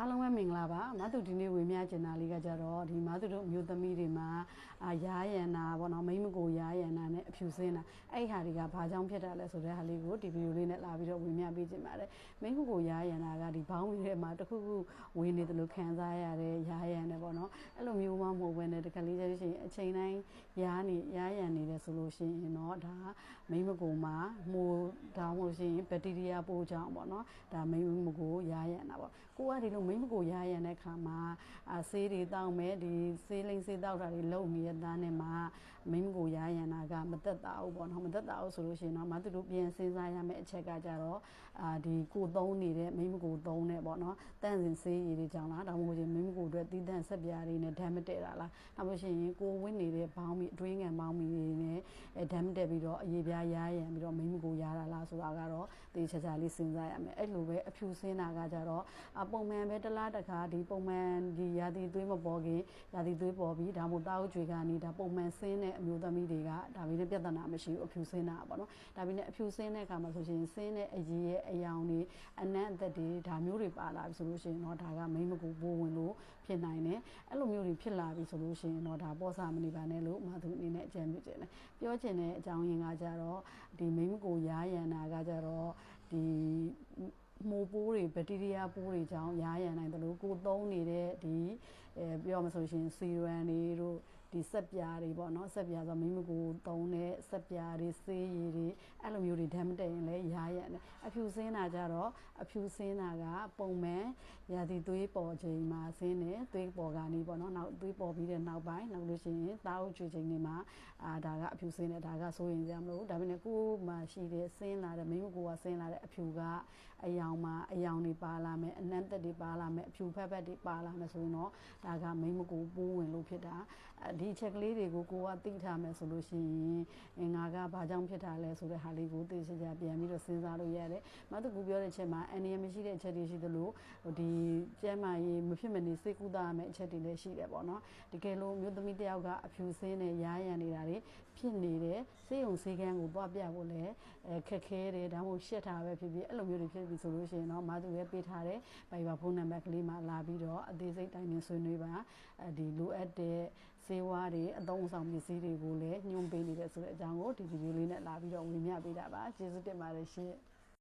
အားလုံးပဲမင်္ဂလာပါမသူဒီနေ့ဝေမျှကျင်တာလေးကကြတော့ဒီမသူတို့မျိုးသမီးတွေမှာအာရားရန်နာပေါ့နော်မိမကိုရားရန်နာနဲ့အဖြူစင်းတာအဲ့ဒီဟာတွေကဘာကြောင့်ဖြစ်တာလဲဆိုတဲ့ဟာလေးကိုဒီဗီဒီယိုလေးနဲ့လာပြီးတော့ဝေမျှပေးခြင်းပါတယ်မိမကိုရားရန်နာကဒီဘောင်းဝီထဲမှာတစ်ခုခုဝေနေတယ်လို့ခံစားရတဲ့ရားရန်နဲ့ပေါ့နော်အဲ့လိုမျိုးမှမဟုတ်ဘဲနဲ့တကလေးကျလို့ရှိရင်အချိန်တိုင်းရားနေရားရန်နေတယ်ဆိုလို့ရှိရင်တော့ဒါမိမကိုမှာမိုးဒါမှမဟုတ်ရှင်ဘက်တီးရီးယားပိုးကြောင့်ပေါ့နော်ဒါမိမကိုရားရန်တာပေါ့ကိုကဒီလိုမိမကိုရားရန်တဲ့ခါမှာအာဆေးတွေတောက်မယ်ဒီဆေးလိမ့်ဆေးတောက်တာတွေလုံနေတဲ့သားနဲ့မှာမိမကိုရားရန်တာကမသက်တာဘူးပေါ့နော်မသက်တာဘူးဆိုလို့ရှိရင်တော့မသူတို့ပြန်စဉ်းစားရမယ့်အချက်ကကြတော့အာဒီကိုသုံးနေတဲ့မိမကိုသုံးနေပေါ့နော်တန့်စင်ဆေးရည်တွေကြောင့်လားဒါမှမဟုတ်ရင်မိမကိုအတွက်တီးတန့်ဆက်ပြားတွေနဲ့ဓာတ်မတည့်တာလားနောက်လို့ရှိရင်ကိုဝင်းနေတဲ့ဘောင်းမီအတွင်းငံဘောင်းမီတွေနဲ့ဓာတ်မတည့်ပြီးတော့အရေးပြားရားရန်ပြီးတော့မိမကိုရားတာလားဆိုတာကတော့တေချာချာလေးစဉ်းစားရမယ်အဲ့လိုပဲအဖြူစင်းတာကကြတော့ပုံမှန်ပဲတစ်လားတစ်ခါဒီပုံမှန်ဒီရာသီသွေးမပေါ်ခင်ရာသီသွေးပေါ်ပြီးဒါမှမဟုတ်တောက်ကြွေကနေဒါပုံမှန်ဆင်းတဲ့အမျိုးသမီးတွေကဒါပြီးနဲ့ပြဿနာမရှိဘူးအဖြူစင်းတာပေါ့နော်ဒါပြီးနဲ့အဖြူစင်းတဲ့အခါမှာဆိုရှင်ဆင်းတဲ့အရေးရဲ့အယောင်တွေအနံ့အသက်တွေဒါမျိုးတွေပါလာပြီဆိုလို့ရှိရင်တော့ဒါကမိမကူပိုးဝင်လို့ဖြစ်နိုင်တယ်အဲ့လိုမျိုးတွေဖြစ်လာပြီဆိုလို့ရှိရင်တော့ဒါပေါ့ဆာမနေပါနဲ့လို့မသူအနေနဲ့အကြံပြုချင်တယ်ပြောချင်တဲ့အကြောင်းရင်းကကြတော့ဒီမိမကူရားရန်နာကကြတော့ဒီမိုးပိုးတွေ ဘက်တီးရီးယားပိုးတွေကြောင့်ရားရန်နိုင်တယ်လို့ကိုသုံးနေတဲ့ဒီအဲပြောမှဆိုရှင်စီရန်တွေတို့ ဒီဆက်ပြားတွေပေါ့နော်ဆက်ပြားဆိုမိမကိုသုံးတဲ့ဆက်ပြားတွေဆေးရည်တွေအဲ့လိုမျိုးတွေဓာတ်မတည့်ရင်လည်းရားရန်တယ်အဖြူစင်းတာကြတော့အဖြူစင်းတာကပုံမှန်ရာသီသွေးပေါ်ချိန်မှာစင်းတယ်သွေးပေါ်ကနေပေါ့နော်နောက်သွေးပေါ်ပြီးတဲ့နောက်ပိုင်းနောက်လို့ရှိရင်သားအုပ်ချွေချိန်တွေမှာအာဒါကအဖြူစင်းတယ်ဒါကစိုးရင်ကြမလို့ဒါပေမဲ့ကိုယ်မှရှိတဲ့စင်းလာတဲ့မိမကိုကစင်းလာတဲ့အဖြူကအယောင်မှာအယောင်တွေပါလာမယ်အနှံ့သက်တွေပါလာမယ်အဖြူဖက်ဖက်တွေပါလာမယ်ဆိုရင်တော့ဒါကမိမကိုပိုးဝင်လို့ဖြစ်တာဒီချက်ကလေးတွေကိုကိုကသိထားမယ်ဆိုလို့ရှိရင်ငါကဘာကြောင့်ဖြစ်တာလဲဆိုတဲ့ဟာလေးကိုသိချင်ကြပြန်ပြီးတော့စဉ်းစားလို့ရတယ်မတ်တကူပြောတဲ့ချက်မှာအန်ဒီယမရှိတဲ့အချက်တွေရှိသလိုဒီကျဲမာရေးမဖြစ်မနေစိတ်ကူးတာရမယ့်အချက်တွေလည်းရှိတယ်ပေါ့နော်တကယ်လို့မျိုးသမီးတယောက်ကအဖြူစင်းနဲ့ရားရံနေတာတွေ ဖြစ်နေတယ်စေးုံစေးကန်းကိုသွားပြဖို့လည်းခက်ခဲတယ်ဒါမှမဟုတ်ရှက်တာပဲဖြစ်ဖြစ်အဲ့လိုမျိုးတွေဖြစ်ပြီဆိုလို့ရှိရင်တော့မသူရဲ့ပေးထားတဲ့ဘိုင်ဘာဖုန်းနံပါတ်ကလေးမှာလာပြီးတော့အသေးစိတ်တိုင်းနဲ့ဆွေးနွေးပါဒီလိုအပ်တဲ့စေဝါးတွေအသုံးအဆောင်ပစ္စည်းတွေကိုလည်းညွှန်ပေးနေတယ်ဆိုတဲ့အကြောင်းကိုဒီဗီဒီယိုလေးနဲ့လာပြီးတော့ဝင်မျှပေးတာပါကျေးဇူးတင်ပါတယ်ရှင်